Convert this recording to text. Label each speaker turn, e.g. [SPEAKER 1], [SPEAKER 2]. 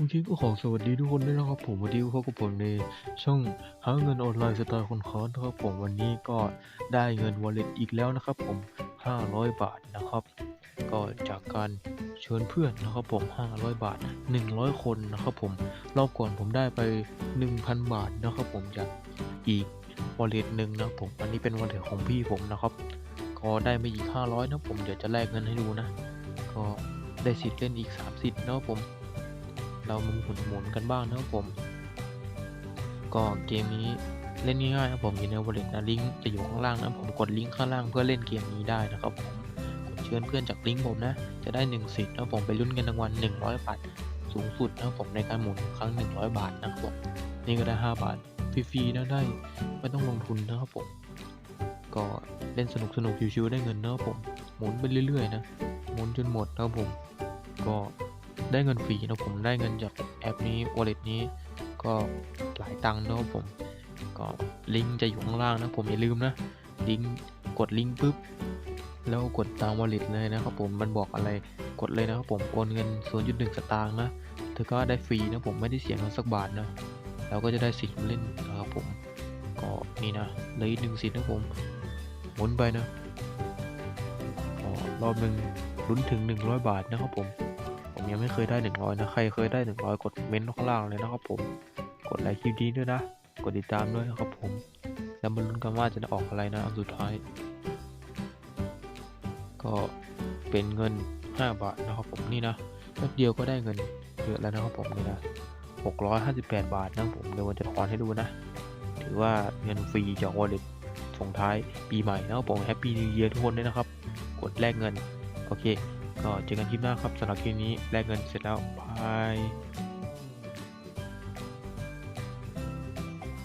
[SPEAKER 1] โอเคก็ขอสวัสดีทุกคนด้วยนะครับผมวันนี้พบกับผมในช่องหาเงินออนไลน์สไตล์คนค้านะครับผมวันนี้ก็ได้เงิน wallet อีกแล้วนะครับผม 500 บาทนะครับ ก็จากการเชิญเพื่อนนะครับผม 500 บาท 100 คนนะครับผมรอบก่อนผมได้ไป 1,000 บาทนะครับผมจากอีก wallet หนึ่งนะผมอันนี้เป็น wallet ของพี่ผมนะครับ ก็ได้มาอีก 500 นะผมเดี๋ยวจะแลกเงินให้ดูนะ ก็ได้สิทธิ์เล่นอีก 3 สิทธิ์นะครับผม เรามาหมุนหมุนกันบ้างนะครับผม ก็เกมนี้เล่นง่ายๆนะครับผมอยู่ใน wallet นะลิงก์จะอยู่ข้างล่างนะผมกดลิงก์ข้างล่างเพื่อเล่นเกมนี้ได้นะครับผมกดเชิญเพื่อนจากลิงก์ผมนะ จะได้1สิทธิ์นะครับผมไปลุ้นกันรางวัล100บาทสูงสุดนะครับผมในการหมุนครั้ง 100 บาทนะครับผมนี่ก็ได้ 5 บาทฟรีๆนะได้ไม่ต้องลงทุนนะครับผมก็เล่นสนุกสนุกๆชิวๆได้เงินนะครับผมหมุนไปเรื่อยๆนะหมุนจนหมดนะครับผม ก็ ได้เงินฟรีนะผมได้เงินจากแอปนี้ wallet นี้ก็หลายตังค์นะครับผม ก็ลิงก์จะอยู่ข้างล่างนะผมอย่าลืมนะลิงก์กดลิงก์ปุ๊บแล้วกดตาม wallet เลยนะครับผมมันบอกอะไรกดเลยนะครับผมโอนเงิน 0.1 สตางค์นะเธอก็ได้ฟรีนะผมไม่ได้เสียเงินสักบาทนะเราก็จะได้สิทธิ์เล่นนะครับผมก็นี่นะเลยหนึ่งสิทธิ์นะผมหมุนไปนะรอบหนึ่งลุ้นถึง 100 บาทนะครับผม ผมยังไม่เคยได้ 100 นะ ใครเคยได้ 100 กดเม้นต์ข้างล่างเลยนะครับผม กดไลค์คลิปนี้ด้วยนะ กดติดตามด้วยนะครับผม แล้วมาลุ้นกันว่าจะได้ออกอะไรนะอันสุดท้าย ก็เป็นเงิน 5 บาทนะครับผมนี่นะแป๊บเดียวก็ได้เงินเยอะแล้วนะครับผมนี่นะ 658 บาทนะครับผมเดี๋ยววันจะถอนให้ดูนะ ถือว่าเงินฟรีจาก wallet ส่งท้ายปีใหม่นะครับผมแฮปปี้นิวเยียร์ทุกคนด้วยนะครับ กดแลกเงิน โอเค ก็เจอกันคลิปหน้าครับสำหรับคลิปนี้แลกเงินเสร็จแล้วบาย